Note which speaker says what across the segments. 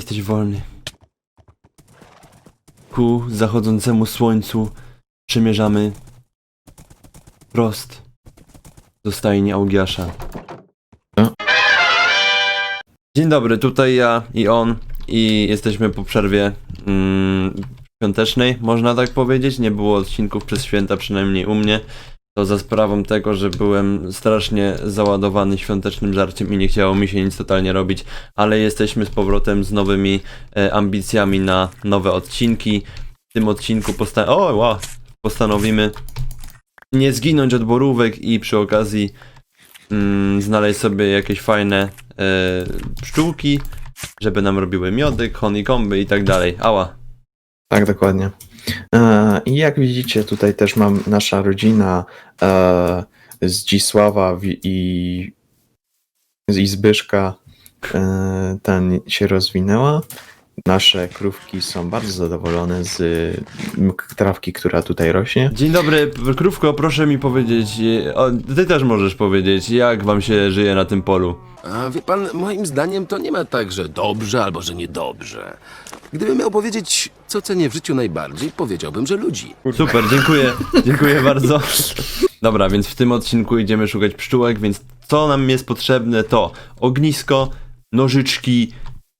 Speaker 1: Jesteś wolny. Ku zachodzącemu słońcu przymierzamy prost do stajni Augiasza. Dzień dobry, tutaj ja i on i jesteśmy po przerwie mm, świątecznej, można tak powiedzieć. Nie było odcinków przez święta, przynajmniej u mnie. To za sprawą tego, że byłem strasznie załadowany świątecznym żarciem i nie chciało mi się nic totalnie robić, ale jesteśmy z powrotem z nowymi e, ambicjami na nowe odcinki. W tym odcinku posta- o, wow, postanowimy nie zginąć od borówek i przy okazji mm, znaleźć sobie jakieś fajne e, pszczółki, żeby nam robiły miodek, honeycomby i tak dalej. Ała.
Speaker 2: Tak, dokładnie. E, I jak widzicie, tutaj też mam nasza rodzina e, Zdzisława i, i Zbyszka e, ten się rozwinęła. Nasze krówki są bardzo zadowolone z trawki, która tutaj rośnie.
Speaker 1: Dzień dobry, krówko, proszę mi powiedzieć, o, ty też możesz powiedzieć, jak wam się żyje na tym polu.
Speaker 3: A wie pan, moim zdaniem to nie ma tak, że dobrze albo że niedobrze. Gdybym miał powiedzieć, co cenię w życiu najbardziej, powiedziałbym, że ludzi.
Speaker 1: Super, dziękuję, dziękuję bardzo. Dobra, więc w tym odcinku idziemy szukać pszczółek, więc co nam jest potrzebne to ognisko, nożyczki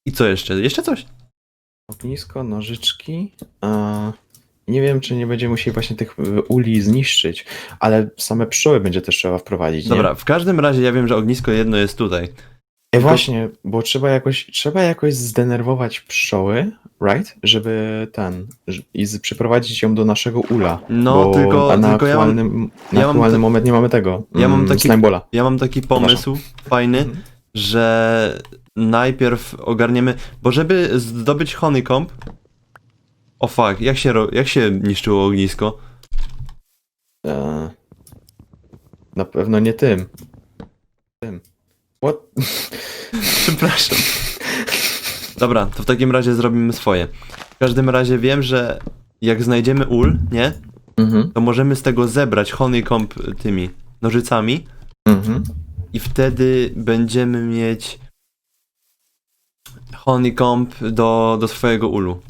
Speaker 1: i co jeszcze? Jeszcze coś?
Speaker 2: Ognisko, nożyczki. E, nie wiem, czy nie będziemy musieli właśnie tych e, uli zniszczyć, ale same pszczoły będzie też trzeba wprowadzić. nie?
Speaker 1: Dobra, w każdym razie ja wiem, że ognisko jedno jest tutaj.
Speaker 2: E, właśnie, bo trzeba jakoś, trzeba jakoś zdenerwować pszczoły, right? Żeby ten, i przyprowadzić ją do naszego ula.
Speaker 1: No, tylko-
Speaker 2: na
Speaker 1: tylko ja mam-
Speaker 2: na
Speaker 1: ja mam
Speaker 2: aktualny
Speaker 1: ta-
Speaker 2: moment nie mamy tego.
Speaker 1: Ja mam
Speaker 2: mm,
Speaker 1: taki-
Speaker 2: Slimebola.
Speaker 1: Ja mam taki pomysł fajny,
Speaker 2: Mhm.
Speaker 1: że najpierw ogarniemy, bo żeby zdobyć honeycomb, o fuck, jak się, ro- jak się niszczyło ognisko?
Speaker 2: E, na pewno nie tym. Tym. What?
Speaker 1: Przepraszam. Dobra, to w takim razie zrobimy swoje. W każdym razie wiem, że jak znajdziemy ul, nie?
Speaker 2: Mhm,
Speaker 1: To możemy z tego zebrać honeycomb tymi nożycami
Speaker 2: mhm.
Speaker 1: i wtedy będziemy mieć honeycomb do, do swojego ulu.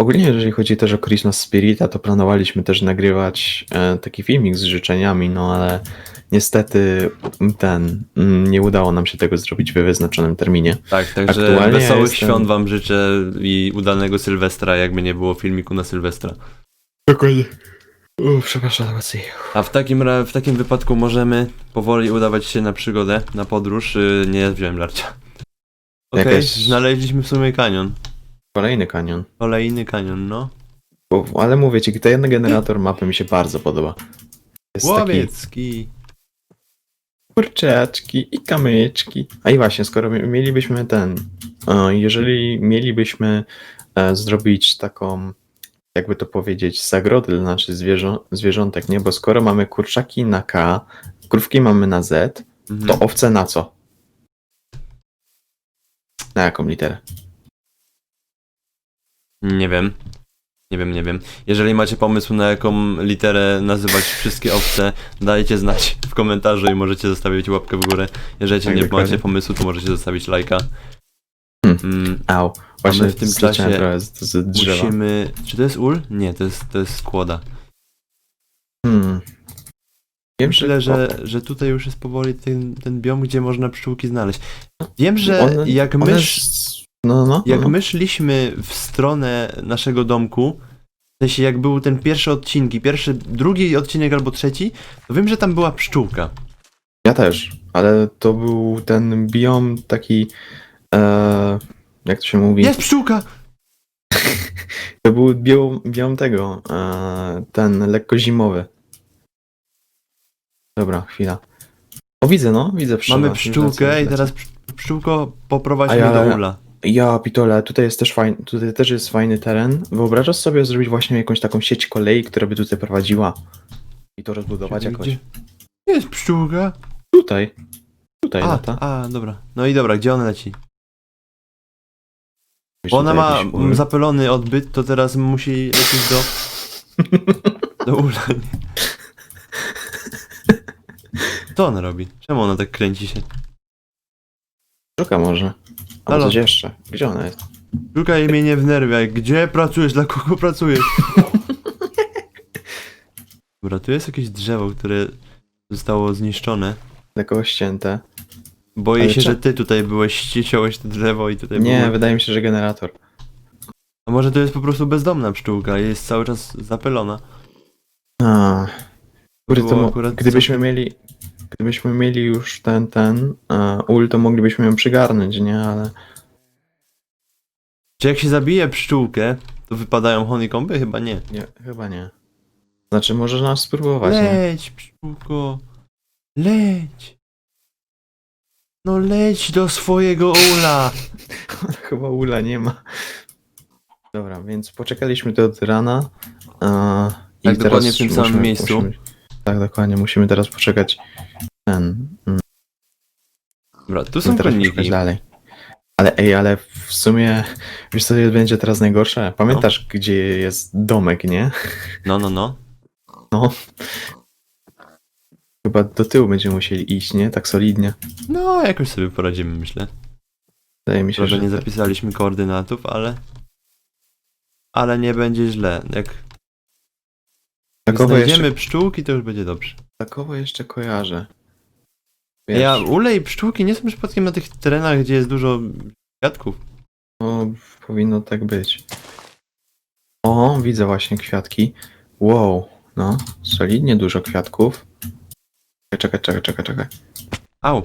Speaker 2: Ogólnie, jeżeli chodzi też o Christmas Spirita, to planowaliśmy też nagrywać e, taki filmik z życzeniami, no ale niestety ten, mm, nie udało nam się tego zrobić w wyznaczonym terminie.
Speaker 1: Tak, także
Speaker 2: Aktualnie
Speaker 1: wesołych
Speaker 2: jestem-
Speaker 1: świąt wam życzę i udanego Sylwestra, jakby nie było filmiku na Sylwestra.
Speaker 2: Dokładnie. Uff, przepraszam.
Speaker 1: A w takim, ra- w takim wypadku możemy powoli udawać się na przygodę, na podróż. Yy, nie wziąłem larcia. Okej,
Speaker 2: Jakaś-
Speaker 1: znaleźliśmy w sumie kanion.
Speaker 2: Kolejny kanion.
Speaker 1: Kolejny kanion, no.
Speaker 2: Bo, ale mówię ci, ten generator mapy mi się bardzo podoba. Jest taki
Speaker 1: Łowiecki.
Speaker 2: kurczaczki i kamyczki. A i właśnie, skoro mi- mielibyśmy ten, e, jeżeli mielibyśmy e, zrobić taką, jakby to powiedzieć, zagrodę dla naszych zwierzą, zwierzątek, nie? Bo skoro mamy kurczaki na K, krówki mamy na Z,
Speaker 1: Mhm.
Speaker 2: to owce na co? Na jaką literę?
Speaker 1: Nie wiem. Nie wiem, nie wiem. Jeżeli macie pomysł na jaką literę nazywać wszystkie owce, dajcie znać w komentarzu i możecie zostawić łapkę w górę. Jeżeli
Speaker 2: Tak,
Speaker 1: nie
Speaker 2: dokładnie.
Speaker 1: macie pomysłu, to możecie zostawić lajka.
Speaker 2: Hmm.
Speaker 1: Mm,
Speaker 2: Au. Właśnie
Speaker 1: w tym czasie
Speaker 2: trochę z, z drzewa.
Speaker 1: musimy... Czy to jest ul? Nie, to jest, to jest skłoda.
Speaker 2: Hmm. Wiem,
Speaker 1: Myślę,
Speaker 2: o,
Speaker 1: że, że tutaj już jest powoli ten, ten biom, gdzie można pszczółki znaleźć. Wiem, że
Speaker 2: one-
Speaker 1: jak
Speaker 2: one
Speaker 1: my,
Speaker 2: s- No, no.
Speaker 1: jak
Speaker 2: no.
Speaker 1: my szliśmy w stronę naszego domku, w sensie jak był ten pierwszy odcinki, pierwszy, drugi odcinek albo trzeci, to wiem, że tam była pszczółka.
Speaker 2: Ja też, ale to był ten biom taki. E, jak to się mówi?
Speaker 1: Jest pszczółka!
Speaker 2: To był biom, biom tego. E, ten lekko zimowy. Dobra, chwila. O, widzę, no, widzę pszczołę.
Speaker 1: Mamy pszczółkę i teraz psz- pszczółko poprowadź
Speaker 2: A
Speaker 1: mnie
Speaker 2: ja-
Speaker 1: do ula.
Speaker 2: Ja, pitole, tutaj jest też fajny, tutaj też jest fajny teren. Wyobrażasz sobie zrobić właśnie jakąś taką sieć kolei, która by tutaj prowadziła i to rozbudować jakoś?
Speaker 1: Gdzie- Jest pszczółka.
Speaker 2: Tutaj. Tutaj
Speaker 1: A,
Speaker 2: lata.
Speaker 1: a, dobra. No i dobra, gdzie ona leci? Bo ona ma
Speaker 2: jakiś
Speaker 1: mm, zapylony odbyt, to teraz musi lecieć do... do ula. nie? Co ona robi? Czemu ona tak kręci się?
Speaker 2: Szuka może. A
Speaker 1: Halo?
Speaker 2: coś jeszcze. Gdzie ona jest?
Speaker 1: Szukaj mnie nie wnerwiaj. Gdzie pracujesz? Dla kogo pracujesz? Dobra, tu jest jakieś drzewo, które zostało zniszczone.
Speaker 2: Lekko ścięte.
Speaker 1: Boję
Speaker 2: Ale
Speaker 1: się,
Speaker 2: cze-
Speaker 1: że ty tutaj byłeś, ścieciąłeś to drzewo i tutaj
Speaker 2: Nie,
Speaker 1: było...
Speaker 2: wydaje mi się, że generator.
Speaker 1: A może to jest po prostu bezdomna pszczółka i jest cały czas zapylona.
Speaker 2: A. Kurde, to
Speaker 1: było
Speaker 2: mo-
Speaker 1: akurat
Speaker 2: gdybyśmy mieli. Gdybyśmy mieli już ten, ten e, ul, to moglibyśmy ją przygarnąć, nie? Ale.
Speaker 1: Czy jak się zabije pszczółkę, to wypadają honeycomby? Chyba nie.
Speaker 2: Nie, chyba nie. Znaczy, może nas spróbować, nie?
Speaker 1: Leć, pszczółko. Leć. No leć do swojego ula.
Speaker 2: Chyba ula nie ma. Dobra, więc poczekaliśmy od rana. E, i
Speaker 1: Tak, dokładnie w tym samym
Speaker 2: musimy-
Speaker 1: miejscu.
Speaker 2: Musimy, tak, dokładnie. Musimy teraz poczekać. Ten. Mm,
Speaker 1: Dobra, tu są
Speaker 2: teraz poszukać dalej. Ale ej, ale w sumie. Wiesz co będzie teraz najgorsze? Pamiętasz, gdzie jest domek, nie?
Speaker 1: No, no, no.
Speaker 2: No. Chyba do tyłu będziemy musieli iść, nie? Tak solidnie.
Speaker 1: No, jakoś sobie poradzimy, myślę.
Speaker 2: Wydaje mi się,
Speaker 1: Może
Speaker 2: że.
Speaker 1: nie zapisaliśmy koordynatów, ale... Ale nie będzie źle. Jak
Speaker 2: Takowo
Speaker 1: znajdziemy
Speaker 2: jeszcze,
Speaker 1: pszczółki, to już będzie dobrze.
Speaker 2: takowo jeszcze kojarzę. Wiesz,
Speaker 1: Ja, ule i pszczółki nie są przypadkiem na tych terenach, gdzie jest dużo kwiatków.
Speaker 2: No, powinno tak być. O, widzę właśnie kwiatki. Wow, no, solidnie dużo kwiatków. Czekaj, czekaj, czekaj, czekaj.
Speaker 1: Au.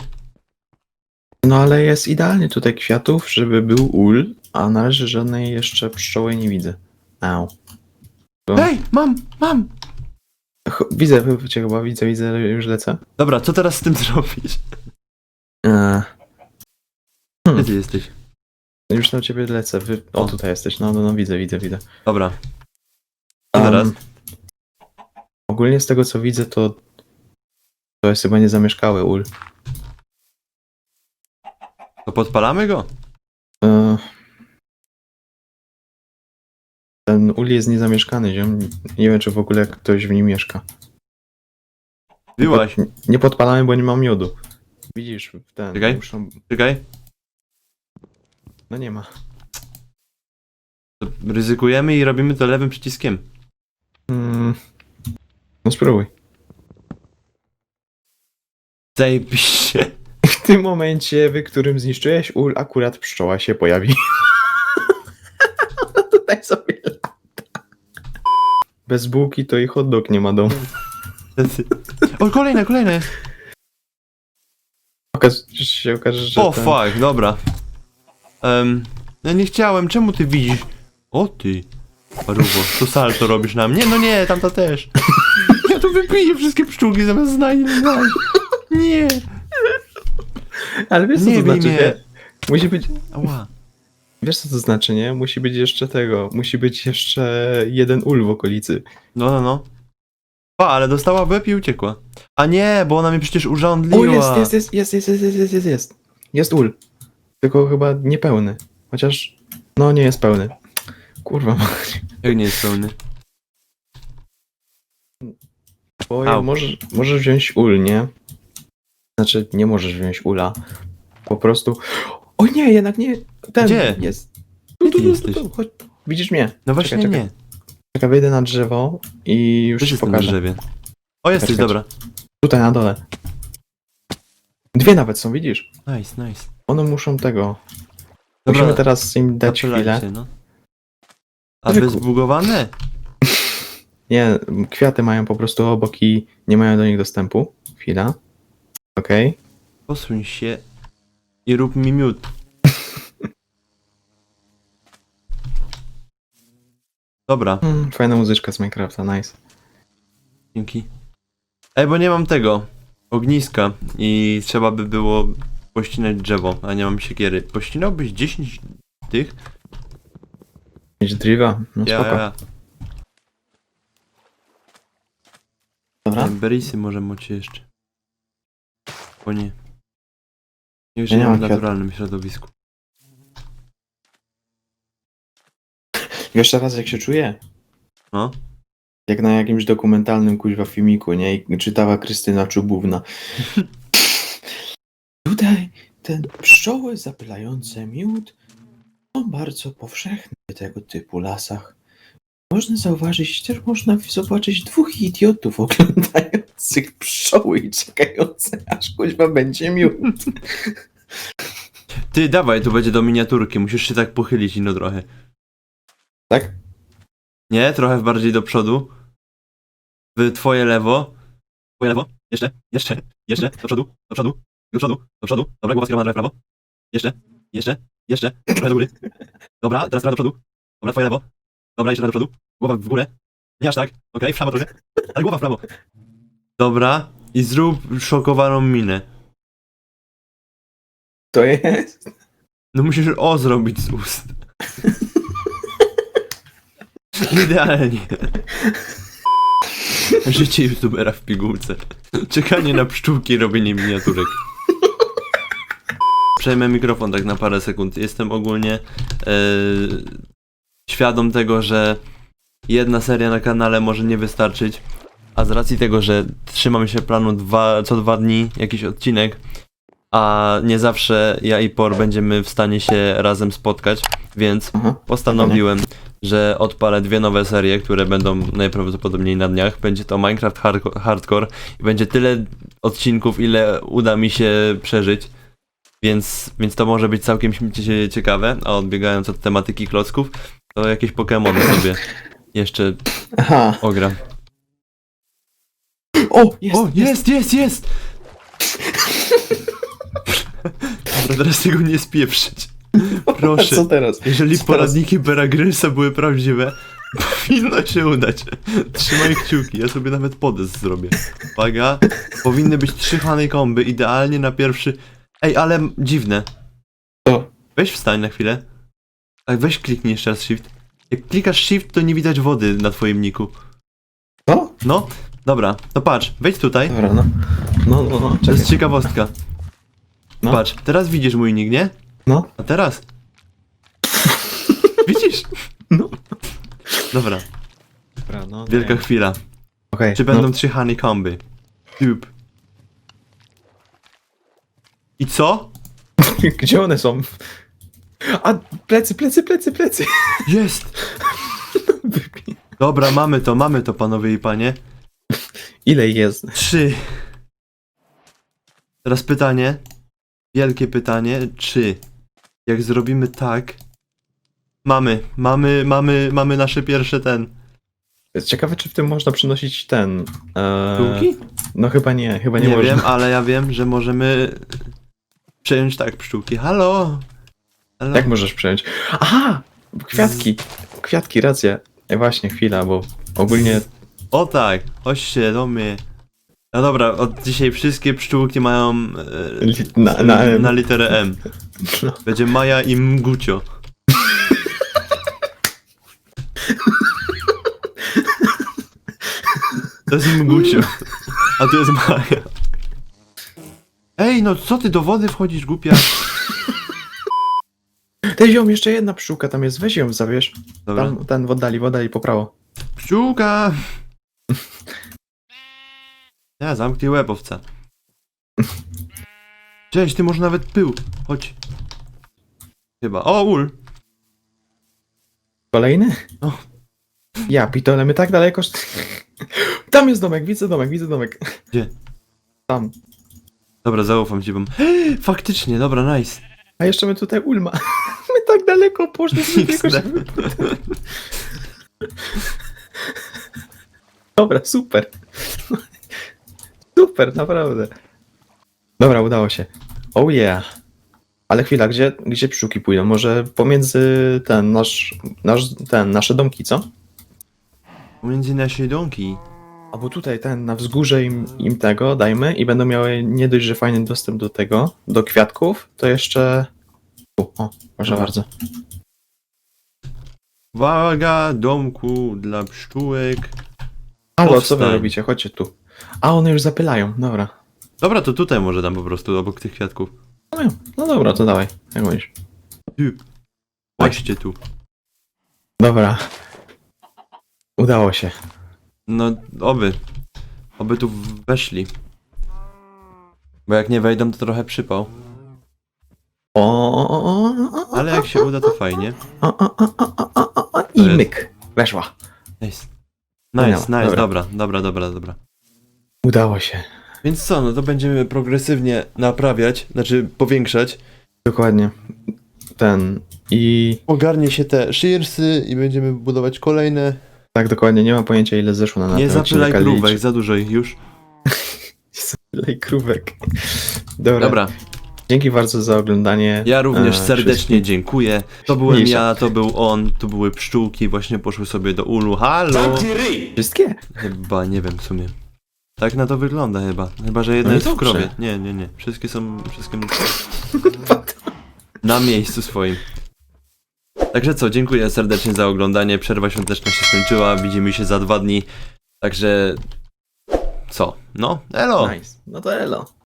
Speaker 2: No ale jest idealnie tutaj kwiatów, żeby był ul, a na razie żadnej jeszcze pszczoły nie widzę. Au. To-
Speaker 1: Ej, mam, mam!
Speaker 2: Ch- Widzę, cię chyba widzę, widzę, już lecę.
Speaker 1: Dobra, co teraz z tym zrobić?
Speaker 2: Eee,
Speaker 1: Gdzie ty jesteś?
Speaker 2: już na ciebie lecę. Wy... O,
Speaker 1: O.
Speaker 2: tutaj jesteś. No, no, no, widzę, widzę, widzę.
Speaker 1: Dobra. Co teraz?
Speaker 2: Em, ogólnie z tego co widzę, to to jest chyba niezamieszkały ul.
Speaker 1: To podpalamy go?
Speaker 2: E, Ten ul jest niezamieszkany, ziom. Nie wiem, czy w ogóle ktoś w nim mieszka.
Speaker 1: Byłaś.
Speaker 2: Nie, podpalamy, bo nie mam miodu. Widzisz, ten.
Speaker 1: Czekaj.
Speaker 2: Muszą...
Speaker 1: Czekaj.
Speaker 2: No nie ma.
Speaker 1: To ryzykujemy i robimy to lewym przyciskiem.
Speaker 2: Mm. No spróbuj.
Speaker 1: Zajebiście.
Speaker 2: W tym momencie, w którym zniszczyłeś ul, akurat pszczoła się pojawi. Tutaj sobie. Bez bułki to i hot dog nie ma domu.
Speaker 1: O, kolejne, kolejne.
Speaker 2: Okaż, się okaże, że
Speaker 1: O,
Speaker 2: ten...
Speaker 1: fuck, dobra. Um, ja nie chciałem, czemu ty widzisz? O ty. Paruwo, to salto robisz na mnie? No nie, tamta też. Ja tu wypiję wszystkie pszczółki zamiast znajść. Nie.
Speaker 2: Ale wiesz co
Speaker 1: Nie
Speaker 2: to znaczy, nie? Musi być...
Speaker 1: Ała.
Speaker 2: Wiesz co to znaczy, nie? Musi być jeszcze tego. Musi być jeszcze jeden ul w okolicy.
Speaker 1: No, no, no. Pa, ale dostała w łeb i uciekła. A nie, bo ona mnie przecież urządliła.
Speaker 2: O, jest, jest, jest, jest, jest, jest, jest, jest, jest, jest. Ul. Tylko chyba niepełny. Chociaż... No, nie jest pełny. Kurwa mać.
Speaker 1: Jak nie jest pełny?
Speaker 2: Bo
Speaker 1: Au.
Speaker 2: możesz, możesz wziąć ul, nie? Znaczy, nie możesz wziąć ula. Po prostu... O nie, jednak nie. Ten
Speaker 1: Gdzie?
Speaker 2: jest. Tu, tu, tu,
Speaker 1: jesteś?
Speaker 2: tu, chodź. Widzisz mnie?
Speaker 1: No właśnie
Speaker 2: Czekaj,
Speaker 1: nie.
Speaker 2: Czekaj, wejdę na drzewo i już
Speaker 1: Też
Speaker 2: ci
Speaker 1: jestem na
Speaker 2: pokażę.
Speaker 1: drzewie. O, jesteś,
Speaker 2: Czekaj,
Speaker 1: dobra.
Speaker 2: Tutaj na dole. Dwie nawet są, widzisz?
Speaker 1: Nice, nice.
Speaker 2: One muszą tego.
Speaker 1: Dobra,
Speaker 2: Musimy teraz im dać
Speaker 1: Zapylajcie,
Speaker 2: chwilę.
Speaker 1: no. A wy zbugowane?
Speaker 2: Nie, kwiaty mają po prostu obok i nie mają do nich dostępu. Chwila. Okej.
Speaker 1: Posuń się i rób mi miód. Dobra,
Speaker 2: Mm, fajna muzyczka z Minecrafta, nice.
Speaker 1: dzięki. Ej, bo nie mam tego ogniska i trzeba by było pościnać drzewo, a nie mam siekiery. Pościnałbyś 10 tych?
Speaker 2: Mieć driva? No
Speaker 1: Ja,
Speaker 2: spoko.
Speaker 1: ja, ja.
Speaker 2: Dobra.
Speaker 1: Berrisy może macie jeszcze. Bo nie. Nie
Speaker 2: Ja nie
Speaker 1: żyjemy
Speaker 2: mam
Speaker 1: w naturalnym środowisku.
Speaker 2: Wiesz teraz jak się czuję?
Speaker 1: No.
Speaker 2: Jak na jakimś dokumentalnym kuźwa filmiku, nie? I czytała Krystyna Czubówna. Tutaj ten pszczoły zapylające miód są bardzo powszechne w tego typu lasach. Można zauważyć, też można zobaczyć dwóch idiotów oglądających pszczoły i czekających, aż kuźwa będzie miód.
Speaker 1: Ty, dawaj, tu będzie do miniaturki, musisz się tak pochylić ino trochę.
Speaker 2: Tak?
Speaker 1: Nie? Trochę bardziej do przodu. W twoje lewo. Twoje lewo. Jeszcze, jeszcze, jeszcze. Do przodu, do przodu, do przodu, do przodu. Dobra, głowa skierowana w prawo. Jeszcze, jeszcze, jeszcze. Trochę do góry. Dobra, teraz trochę do przodu. Dobra, twoje lewo. Dobra, jeszcze do przodu. Głowa w górę. Nie aż tak. Okej, w prawo trochę. Ale głowa w prawo. Dobra. I zrób szokowaną minę.
Speaker 2: To jest.
Speaker 1: No musisz o zrobić z ust. Idealnie. Życie youtubera w pigułce. Czekanie na pszczółki, robienie miniaturek. Przejmę mikrofon tak na parę sekund. Jestem ogólnie e, świadom tego, że jedna seria na kanale może nie wystarczyć. A z racji tego, że trzymam się planu dwa, co dwa dni jakiś odcinek, a nie zawsze ja i Por będziemy w stanie się razem spotkać, więc
Speaker 2: Aha.
Speaker 1: postanowiłem, że odpalę dwie nowe serie, które będą najprawdopodobniej na dniach. Będzie to Minecraft Hardco- Hardcore i będzie tyle odcinków, ile uda mi się przeżyć. Więc, więc to może być całkiem cie- ciekawe. A odbiegając od tematyki klocków, to jakieś Pokémony sobie jeszcze
Speaker 2: Aha.
Speaker 1: ogram.
Speaker 2: O, jest,
Speaker 1: o, jest, jest, jest! Dobra, teraz tego nie spieprzyć. Proszę.
Speaker 2: co teraz?
Speaker 1: Jeżeli
Speaker 2: Co
Speaker 1: poradniki Bera Grylsa były prawdziwe, powinno się udać. Trzymaj kciuki, ja sobie nawet podest zrobię. Uwaga, powinny być trzy honeycomby, idealnie na pierwszy... Ej, ale dziwne.
Speaker 2: Co?
Speaker 1: Weź wstań na chwilę. Tak, weź kliknij jeszcze raz shift. Jak klikasz shift, to nie widać wody na twoim niku.
Speaker 2: Co?
Speaker 1: No, dobra, to patrz, wejdź tutaj.
Speaker 2: Dobra, no. No, no, no,
Speaker 1: To
Speaker 2: czekaj.
Speaker 1: jest ciekawostka.
Speaker 2: No.
Speaker 1: Patrz, teraz widzisz mój nick, nie?
Speaker 2: No,
Speaker 1: A teraz? Widzisz?
Speaker 2: no.
Speaker 1: Dobra,
Speaker 2: Dobra, no.
Speaker 1: wielka
Speaker 2: nie.
Speaker 1: chwila.
Speaker 2: Okej,
Speaker 1: Czy
Speaker 2: no.
Speaker 1: będą trzy honeycomby? Dup. I co?
Speaker 2: Gdzie one są? A, plecy, plecy, plecy, plecy.
Speaker 1: Jest! Dobra, mamy to, mamy to, panowie i panie.
Speaker 2: Ile ich jest?
Speaker 1: Trzy. Teraz pytanie. Wielkie pytanie. Czy jak zrobimy tak... Mamy, mamy, mamy, mamy nasze pierwsze ten...
Speaker 2: Ciekawe, czy w tym można przynosić ten. E,
Speaker 1: Pszczółki?
Speaker 2: no chyba nie, chyba nie,
Speaker 1: Nie
Speaker 2: można.
Speaker 1: wiem, ale ja wiem, że możemy przejąć tak pszczółki. Halo?
Speaker 2: Jak możesz przejąć? Aha! Kwiatki. Kwiatki, racja. E, właśnie, chwila, bo ogólnie.
Speaker 1: O tak, chodźcie do mnie. No dobra, od dzisiaj wszystkie pszczółki mają e,
Speaker 2: Li- na- na
Speaker 1: na literę M.
Speaker 2: No.
Speaker 1: Będzie Maja i Mgucio. To jest Mgucio. A to jest Maja. Ej, no co ty do wody wchodzisz, głupia?
Speaker 2: Ty ziom, jeszcze jedna pszczółka tam jest, weź ją zabierz.
Speaker 1: Dobra.
Speaker 2: Tam, ten w oddali, w oddali, po prawo.
Speaker 1: Pszczółka! Ja, zamknij łeb, owca. Cześć, ty może nawet pył. Chodź. Chyba. O, ul!
Speaker 2: Kolejny?
Speaker 1: O.
Speaker 2: Ja, pitole, my tak daleko. Tam jest domek, widzę domek, widzę domek.
Speaker 1: Gdzie?
Speaker 2: Tam.
Speaker 1: Dobra, zaufam ci, bo... Faktycznie, dobra, nice.
Speaker 2: A jeszcze my tutaj ulma. Tak daleko poszliśmy, tylko żeby... Dobra, super. Super, naprawdę. Dobra, udało się. Oh yeah. Ale chwila, gdzie, gdzie pszczółki pójdą? Może pomiędzy ten nasz, nasz ten, nasze domki, co?
Speaker 1: Pomiędzy nasze domki.
Speaker 2: Albo tutaj ten, na wzgórze im, im tego dajmy i będą miały nie dość, że fajny dostęp do tego, do kwiatków, to jeszcze... O, proszę
Speaker 1: Dobra.
Speaker 2: bardzo.
Speaker 1: Waga domku dla pszczółek.
Speaker 2: Halo, co wy
Speaker 1: Powstań.
Speaker 2: robicie? Chodźcie tu. A, one już zapylają, dobra.
Speaker 1: Dobra, to tutaj może dam po prostu, obok tych kwiatków.
Speaker 2: No, ja- no dobra, to dawaj, jak mówisz.
Speaker 1: Ty. Chodźcie tu.
Speaker 2: Dobra. Udało się.
Speaker 1: No, oby. Oby tu weszli. Bo jak nie wejdą, to trochę przypał.
Speaker 2: O,
Speaker 1: Ale jak się uda, to fajnie.
Speaker 2: O, o, o, o, o, o, o,
Speaker 1: To
Speaker 2: I myk. Weszła.
Speaker 1: Nice. Nice, nice,
Speaker 2: dobra.
Speaker 1: dobra, dobra, dobra, dobra.
Speaker 2: Udało się.
Speaker 1: Więc co, no to będziemy progresywnie naprawiać, znaczy powiększać.
Speaker 2: Dokładnie. Ten. I
Speaker 1: Ogarnie się te shearsy i będziemy budować kolejne.
Speaker 2: tak dokładnie, nie mam pojęcia ile zeszło na
Speaker 1: Nie zapylaj
Speaker 2: liczę.
Speaker 1: za dużo ich już.
Speaker 2: Zapylaj krówek. Dobra.
Speaker 1: Dobra,
Speaker 2: Dzięki bardzo za oglądanie.
Speaker 1: ja również
Speaker 2: e,
Speaker 1: serdecznie
Speaker 2: wszystkim.
Speaker 1: dziękuję. To byłem
Speaker 2: Mniejsza.
Speaker 1: ja, to był on, tu były pszczółki, właśnie poszły sobie do ulu. Halo!
Speaker 2: Wszystkie?
Speaker 1: Chyba, nie wiem w sumie. Tak na to wygląda chyba. Chyba, że jedna
Speaker 2: No i
Speaker 1: jest w
Speaker 2: dobrze.
Speaker 1: krowie. Nie, nie, nie. Wszystkie są, wszystkie na miejscu swoim. Także co, dziękuję serdecznie za oglądanie. Przerwa świąteczna się skończyła. Widzimy się za dwa dni. Także co? No, elo!
Speaker 2: Nice. No to elo.